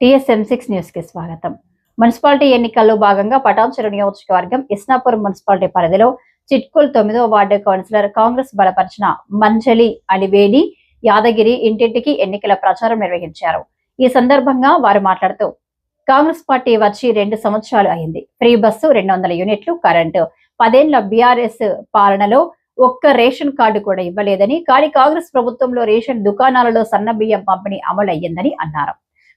TSM six న్యూస్కి స్వాగతం. Municipality ఎన్నికల్లో భాగంగా పటాన్చెరు నియోజకవర్గం ఇస్నాపూర్ మున్సిపాలిటీ పరిధిలో చిట్కుల్ తొమ్మిదో వార్డు కౌన్సిలర్ కాంగ్రెస్ బలపరిచిన మంజలి అలివేని యాదగిరి ఇంటింటికి ఎన్నికల ప్రచారం నిర్వహించారు. ఈ సందర్భంగా వారు మాట్లాడుతూ కాంగ్రెస్ పార్టీ వచ్చి రెండు సంవత్సరాలు అయింది. ఫ్రీ బస్సు రెండు వందల యూనిట్లు కరెంటు పదేళ్ళ బీఆర్ఎస్ పాలనలో ఒక్క రేషన్ కార్డు కూడా ఇవ్వలేదని కానీ కాంగ్రెస్ ప్రభుత్వంలో రేషన్ దుకాణాలలో సన్న బియ్యం పంపిణీ అమలు అయ్యిందని అన్నారు.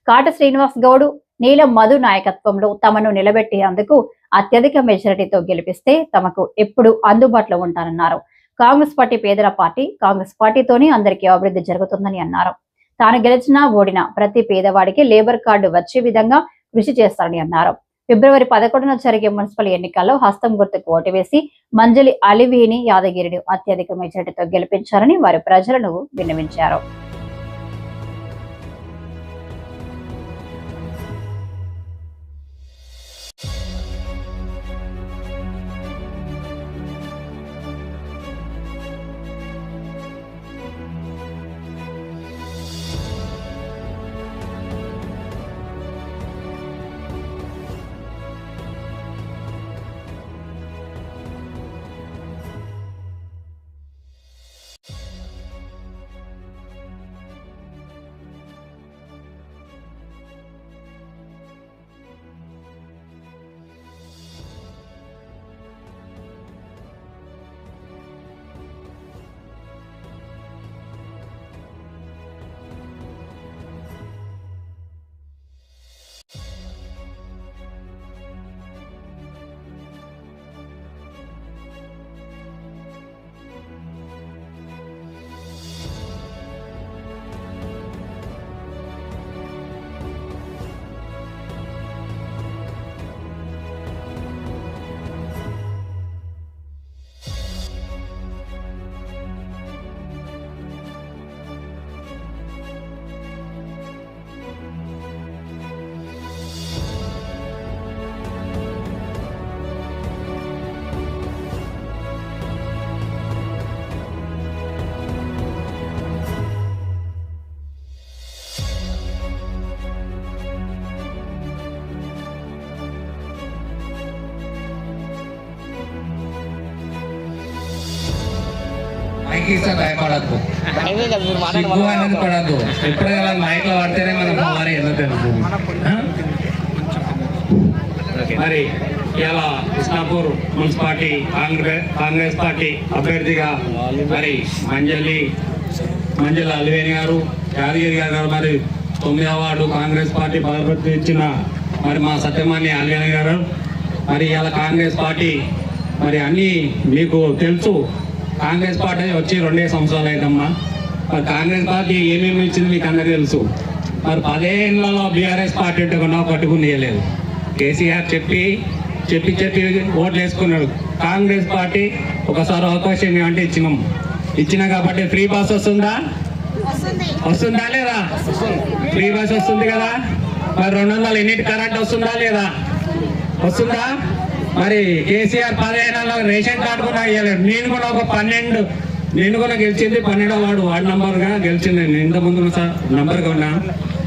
కాట శ్రీనివాస్ గౌడ్ నీలం మధు నాయకత్వంలో తమను నిలబెట్టేందుకు అత్యధిక మెజారిటీతో గెలిపిస్తే తమకు ఎప్పుడు అందుబాటులో ఉంటానన్నారు. కాంగ్రెస్ పార్టీ పేదల పార్టీ కాంగ్రెస్ పార్టీతోనే అందరికీ అభివృద్ధి జరుగుతుందని అన్నారు. తాను గెలిచినా ఓడినా ప్రతి పేదవాడికి లేబర్ కార్డు వచ్చే విధంగా కృషి చేస్తారని అన్నారు. ఫిబ్రవరి పదకొండున జరిగే మున్సిపల్ ఎన్నికల్లో హస్తం గుర్తుకు ఓటు వేసి మంజలి అలివేని యాదగిరిని అత్యధిక మెజారిటీతో గెలిపించారని వారి ప్రజలను విన్నవించారు. మైక్ భయపడద్దు. సిగ్గు అనేది పడద్దు. ఎప్పుడు కదా పడితేనే మన పోవాలి ఏదో తెలుసు? మరి ఇలా Krishnapur municipality Congress Congress party అభ్యర్థిగా మరి మంజలి మంజలి అలివేణి గారు యాదగిరి గారు మరి తొమ్మిదవ వార్డు కాంగ్రెస్ పార్టీ బలపరిచి ఇచ్చిన మరి మా సత్యమాన్య అలివేణి గారు. మరి ఇలా కాంగ్రెస్ పార్టీ మరి అన్నీ మీకు తెలుసు. కాంగ్రెస్ పార్టీ వచ్చి రెండే సంవత్సరాలు అయిందమ్మా మరి కాంగ్రెస్ పార్టీ ఏమేమి ఇచ్చింది మీకు అందరికీ తెలుసు. మరి పదేళ్ళలో బీఆర్ఎస్ పార్టీ అంటే కొన్నా పట్టుకుని ఇవ్వలేదు కేసీఆర్ చెప్పి చెప్పి చెప్పి ఓట్లు వేసుకున్నాడు. కాంగ్రెస్ పార్టీ ఒకసారి అవకాశం అంటే ఇచ్చినాం. ఇచ్చినా కాబట్టి ఫ్రీ బస్ వస్తుందా? వస్తుందా. లేదా? ఫ్రీ బస్ వస్తుంది కదా? మరి రెండు వందల యూనిట్ కరెంట్ వస్తుందా లేదా? వస్తుందా? మరి కేసీఆర్ పదిహేను రేషన్ కార్డు కూడా ఇవ్వలేదు నేను కూడా ఒక పన్నెండు నేను కూడా గెలిచింది పన్నెండో వాడు వార్డు నంబర్గా గెలిచింది. నేను ఇంతకుముందు ముందు సార్ నంబర్ ఉన్నా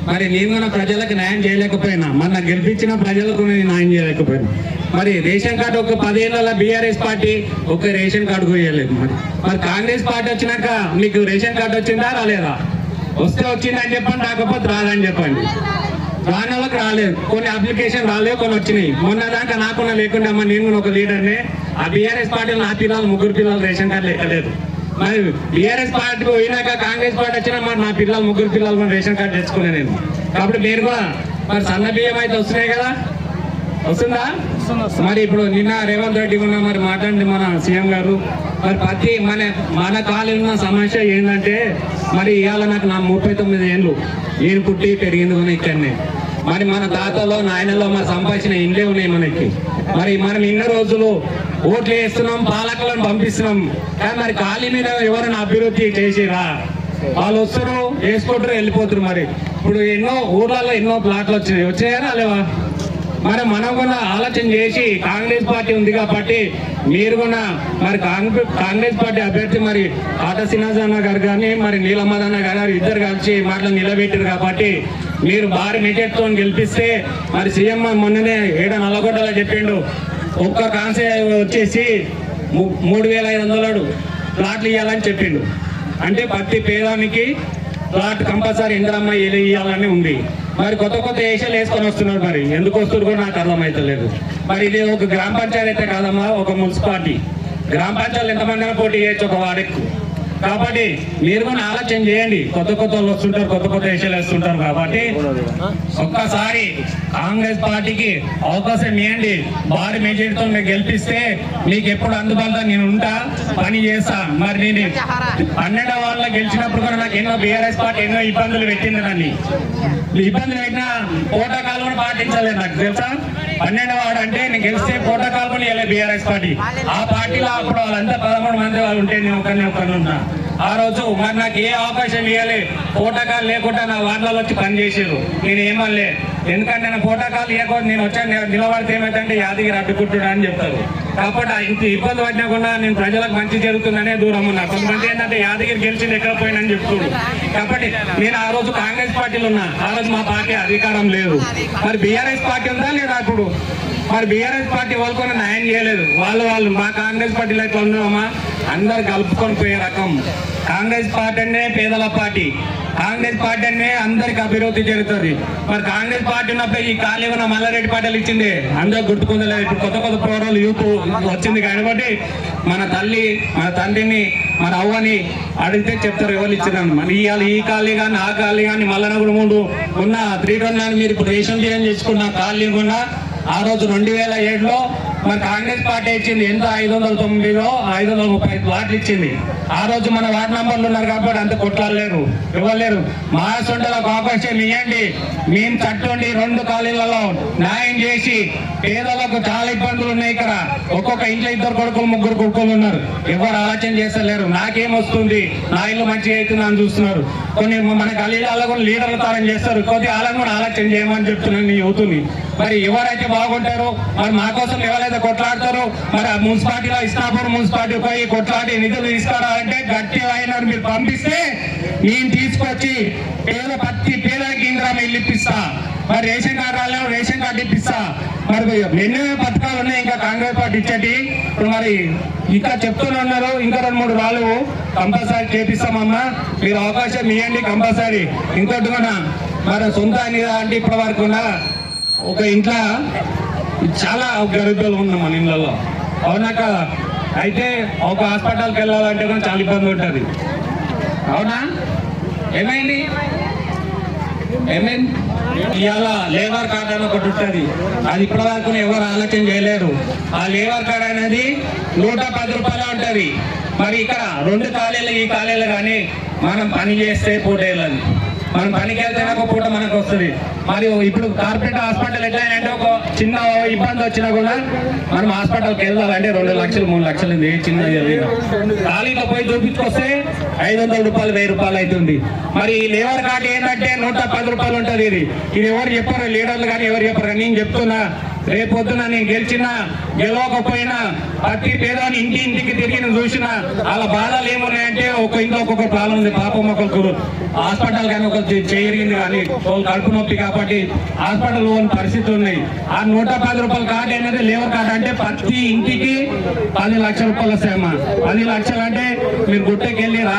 మరి నేను కూడా ప్రజలకు న్యాయం చేయలేకపోయినా. మన గెలిపించిన ప్రజలకు నేను న్యాయం చేయలేకపోయినా. మరి రేషన్ కార్డు ఒక పదేళ్ళ బీఆర్ఎస్ పార్టీ ఒక రేషన్ కార్డు కూడా ఇవ్వలేదు మరి. మరి కాంగ్రెస్ పార్టీ వచ్చినాక మీకు రేషన్ కార్డు వచ్చిందా రాలేదా? వస్తే వచ్చిందని చెప్పండి రాకపోతే రాదని చెప్పండి. రాని వాళ్ళకి రాలేదు. కొన్ని అప్లికేషన్ రాలేదు కొన్ని వచ్చినాయి. మొన్న దాకా నాకున్న లేకుండా అమ్మ నేను ఒక లీడర్ని. ఆ బీఆర్ఎస్ పార్టీలో నా పిల్లలు ముగ్గురు పిల్లలు రేషన్ కార్డు ఎక్కలేదు మరి బీఆర్ఎస్ పార్టీ పోయినాక కాంగ్రెస్ పార్టీ వచ్చినా మరి నా పిల్లలు ముగ్గురు పిల్లలు కూడా రేషన్ కార్డు తెచ్చుకున్నాను నేను. కాబట్టి మీరు కూడా మరి సన్న బియ్యం అయితే వస్తున్నాయి కదా? వస్తుందా? మరి ఇప్పుడు నిన్న రేవంత్ రెడ్డి కూడా మరి మాట్లాడింది మన సీఎం గారు. మరి ప్రతి మన మన కాలంలో ఉన్న సమస్య ఏంటంటే మరి ఇవాళ నాకు నా ముప్పై తొమ్మిది ఏళ్ళు. నేను పుట్టి పెరిగింది కూడా ఇక్కడనే. మరి మన తాతలో నాయనలో మరి సంపాదించిన ఇండ్లే ఉన్నాయి మనకి. మరి మనం ఇన్ని రోజులు ఓట్లు వేస్తున్నాం పాలకులను పంపిస్తున్నాం. కానీ మరి ఖాళీ మీద ఎవరైనా అభివృద్ధి చేసిరా? వాళ్ళు వస్తారు వేసుకుంటారు వెళ్ళిపోతారు మరి. ఇప్పుడు ఎన్నో ఊర్లలో ఎన్నో ప్లాట్లు వచ్చినాయి. వచ్చాయా లేవా మరి మనం కూడా ఆలోచన చేసి కాంగ్రెస్ పార్టీ ఉంది కాబట్టి మీరు కూడా మరి కాంగ్రెస్ కాంగ్రెస్ పార్టీ అభ్యర్థి మరి ఆట సినాజన్న గారు కానీ మరి నీలమ్మదన్న గారు ఇద్దరు కలిసి మాటలు నిలబెట్టారు కాబట్టి మీరు భారీ మెజార్టీతో గెలిపిస్తే మరి సీఎం మొన్ననే ఏడ నల్లగొండలో చెప్పిండు. ఒక్క కాన్సే వచ్చేసి ము- మూడు వేల ఐదు వందలు ప్లాట్లు ఇవ్వాలని చెప్పిండు. అంటే ప్రతి పేదానికి ప్లాట్ కంపల్సరీ ఇంద్రమ్మ ఇవ్వాలని ఉంది. మరి కొత్త కొత్త ఏషియాలు వేసుకొని వస్తున్నారు మరి. ఎందుకు వస్తున్నారు కూడా నాకు అర్థమవుతలేదు మరి ఇది ఒక గ్రామ పంచాయతీ కాదమ్మా ఒక మున్సిపాలిటీ. గ్రామ పంచాయతీలు ఎంతమంది అయినా పోటీ చేయొచ్చు ఒక వార్డుకు. కాబట్టి మీరు కూడా ఆలోచన చేయండి. కొత్త కొత్త వాళ్ళు వస్తుంటారు కొత్త కొత్త విషయాలు వేస్తుంటారు కాబట్టి ఒక్కసారి కాంగ్రెస్ పార్టీకి అవకాశం ఇవ్వండి. భారీ మెజారిటీతో మీరు గెలిపిస్తే మీకు ఎప్పుడు అందుబాటులో నేను ఉంటా పని చేస్తా. మరి నేను పన్నెండవ వాళ్ళ గెలిచినప్పుడు కూడా నాకు ఎన్నో బీఆర్ఎస్ పార్టీ ఎన్నో ఇబ్బందులు పెట్టింది నన్ను. ఇబ్బందులు పెట్టినా ప్రోటోకాల్ కూడా పాటించలేదు నాకు తెలుసా? పన్నెండు వాడు అంటే నేను గెలిస్తే ప్రోటోకాల్ కూడా ఇవ్వలేదు బీఆర్ఎస్ పార్టీ. ఆ పార్టీలో అప్పుడు వాళ్ళంతా పదమూడు మంది వాళ్ళు ఉంటే నేను ఒకరిని ఒకరిని ఉన్నా. ఆ రోజు మరి నాకు ఏ అవకాశం ఇవ్వాలి. ప్రోటోకాల్ లేకుండా నా వార్డులలో వచ్చి పనిచేసారు నేను ఏమనలే. ఎందుకంటే నేను ప్రోటోకాల్ ఇవ్వకుండా నేను వచ్చాను నేను నిలబడితే ఏమైతే యాదగిరి అడ్డుకుంటున్నా అని చెప్తారు. కాబట్టి ఇంత ఇబ్బంది పడినా కూడా నేను ప్రజలకు మంచి జరుగుతుందనే దూరం ఉన్నా. కొంతమంది ఏంటంటే యాదగిరి గెలిచింది ఎక్కడ పోయినని చెప్తున్నారు. కాబట్టి నేను ఆ రోజు కాంగ్రెస్ పార్టీలో ఉన్నా. ఆ రోజు మా పార్టీ అధికారం లేదు. మరి బీఆర్ఎస్ పార్టీ ఉందా లేదా ఇప్పుడు? మరి బీఆర్ఎస్ పార్టీ వాళ్ళు కూడా న్యాయం చేయలేదు. వాళ్ళు వాళ్ళు మా కాంగ్రెస్ పార్టీలో ఎట్లా ఉన్నామా? అందరు కలుపుకొని పోయే రకం. కాంగ్రెస్ పార్టీ అంటే పేదల పార్టీ. కాంగ్రెస్ పార్టీ అనే అందరికి అభివృద్ధి జరుగుతుంది మరి కాంగ్రెస్ పార్టీ ఉన్నప్పుడు ఈ ఖాళీ ఉన్న మల్లారెడ్డి పార్టీలు ఇచ్చింది. అందరూ గుర్తుకుందలేదు ఇప్పుడు కొత్త కొత్త ప్రోగ్రాలు యూత్ వచ్చింది కాబట్టి మన తల్లి మన తండ్రిని మన అవ్వని అడిగితే చెప్తారు ఎవరు ఇచ్చినాను మన ఇవాళ ఈ ఖాళీ కానీ ఆ ఖాళీ కానీ మల్లనగుడు మూడు ఉన్న త్రీ ట్వంటీ మీరు ఇప్పుడు రేషన్ బియ్యం చేసుకున్న ఖాళీ కూడా ఆ రోజు రెండు వేల ఏడులో మన కాంగ్రెస్ పార్టీ ఇచ్చింది ఎంత? ఐదు వందల తొమ్మిదిలో ఐదు వందల ముప్పై ప్లాట్లు ఇచ్చింది ఆ రోజు మన వార్డు నంబర్లు ఉన్నారు కాబట్టి అంత కొట్లాడలేరు ఇవ్వలేరు మా సొంటలకు అవకాశం ఇవ్వండి మేము చట్టండి రెండు కాలేజీలలో న్యాయం చేసి పేదలకు చాలా ఇబ్బందులు ఉన్నాయి ఇక్కడ. ఒక్కొక్క ఇంట్లో ఇద్దరు కొడుకులు ముగ్గురు కొడుకులు ఉన్నారు. ఎవరు ఆలోచన చేస్తలేరు. నాకేం వస్తుంది? నా ఇల్లు మంచిగా అవుతుంది అని చూస్తున్నారు. కొన్ని మన గలీలలో కూడా లీడర్ల తరం చేస్తారు. కొద్ది వాళ్ళని కూడా ఆలోచన చేయమని చెప్తున్నాను నీ యూత్ని మరి ఎవరైతే బాగుంటారో మరి మా కోసం ఎవరైతే కొట్లాడతారో మరి ఆ మున్సిపాలిటీలో ఇస్తాపూర్ మున్సిపాలిటీ పోయి కొట్లాడి నిధులు తీసుకురావాలంటే గట్టి అయినారు మీరు పంపిస్తే నేను తీసుకొచ్చి పేద ప్రతి పేదకి ఇంద్రామ ఇల్లు ఇప్పిస్తా. మరి రేషన్ కార్డు రేషన్ కార్డు ఇప్పిస్తా. మరి ఎన్నో పథకాలు ఉన్నాయి ఇంకా కాంగ్రెస్ పార్టీ ఇచ్చేటి. ఇప్పుడు మరి ఇంకా చెప్తూనే ఇంకా రెండు మూడు రాళ్ళు కంపల్సరీ చేపిస్తామమ్మా. మీరు అవకాశం ఇవ్వండి కంపల్సరీ. ఇంకోటి కూడా మరి సొంత అని అంటే ఇప్పటి వరకు ఒక ఇంట్లో చాలా గరీబులు ఉన్నాం మన ఇళ్ళలో అవునా కదా అయితే ఒక హాస్పిటల్కి వెళ్ళాలంటే కూడా చాలా ఇబ్బంది ఉంటుంది. అవునా? ఏమైంది? ఏమైంది? ఇవాళ లేబర్ కార్డ్ అని ఒకటి ఉంటుంది. అది ఇప్పటివరకు ఎవరు ఆలోచన చేయలేరు. ఆ లేబర్ కార్డ్ అనేది నూట పది రూపాయలు ఉంటుంది. మరి ఇక్కడ రెండు ఖాళీలు ఈ ఖాళీలు కానీ మనం పని చేస్తే పూటేయాలి మనం పనికి వెళ్తేనే ఒక పూట మనకు వస్తుంది. మరి ఇప్పుడు కార్పొరేట్ హాస్పిటల్ ఎట్లా అంటే ఒక చిన్న ఇబ్బంది వచ్చినా కూడా మనం హాస్పిటల్కి వెళ్దామంటే రెండు లక్షలు మూడు లక్షలు ఏ చిన్న ఖాళీలో పోయి చూపించుకొస్తే ఐదు వందల రూపాయలు వెయ్యి రూపాయలు అవుతుంది. మరి ఈ లేబర్ కార్డు ఏంటంటే నూట పది రూపాయలు ఉంటుంది ఇది. ఇది ఎవరు చెప్పారు లీడర్లు కానీ ఎవరు చెప్పారు నేను చెప్తున్నా రేపొద్దున నేను గెలిచినా గెలవకపోయినా ప్రతి పేదాన్ని ఇంటి ఇంటికి తిరిగిన చూసినా చూసిన వాళ్ళ బాధలు ఏమున్నాయంటే ఒక ఇంట్లో ఒక్కొక్క ప్రాబ్లం ఉంది. పాపం ఒకరికి హాస్పిటల్ కానీ ఒక చేయరిగింది కానీ ఒకరు కడుపు నొప్పి కాబట్టి హాస్పిటల్ పోని పరిస్థితులు ఉన్నాయి. ఆ నూట పది రూపాయల కార్డు అనేది లేబర్ కార్డు అంటే ప్రతి ఇంటికి పది లక్షల రూపాయలు వస్తాయమ్మా పది లక్షలు అంటే మీరు గుట్టకెళ్ళి రా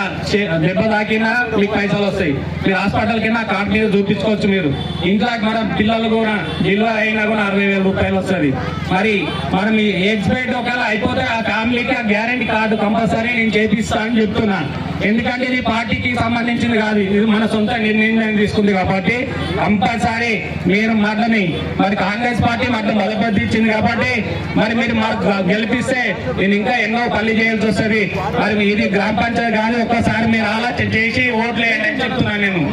దెబ్బ తాకినా మీకు పైసలు వస్తాయి. మీరు హాస్పిటల్ కింద కార్డు మీద చూపించుకోవచ్చు మీరు. ఇంట్లో మన పిల్లలు కూడా నిల్వ అయినా కూడా అరవై వేల రూపాయలు వస్తుంది. మరి మరి మీ ఏజ్ ఎక్స్పైర్డ్ ఒకవేళ అయిపోతే ఆ ఫ్యామిలీకి ఆ గ్యారంటీ కార్డు కంపల్సరీ నేను చేపిస్తా అని చెప్తున్నాను ఎందుకంటే ఇది పార్టీకి సంబంధించింది కాదు. ఇది మన సొంత నిర్ణయం తీసుకుంది కాబట్టి కంపల్సరీ మీరు మాటని మరి కాంగ్రెస్ పార్టీ మరణం బలపరిచింది కాబట్టి మరి మీరు మాకు గెలిపిస్తే నేను ఇంకా ఎన్నో పల్లి చేయాల్సి వస్తుంది. మరి ఇది గ్రామ పంచాయతీ కానీ ఒక్కసారి మీరు ఆలోచన చేసి ఓట్లు వేయండి అని చెప్తున్నాను నేను.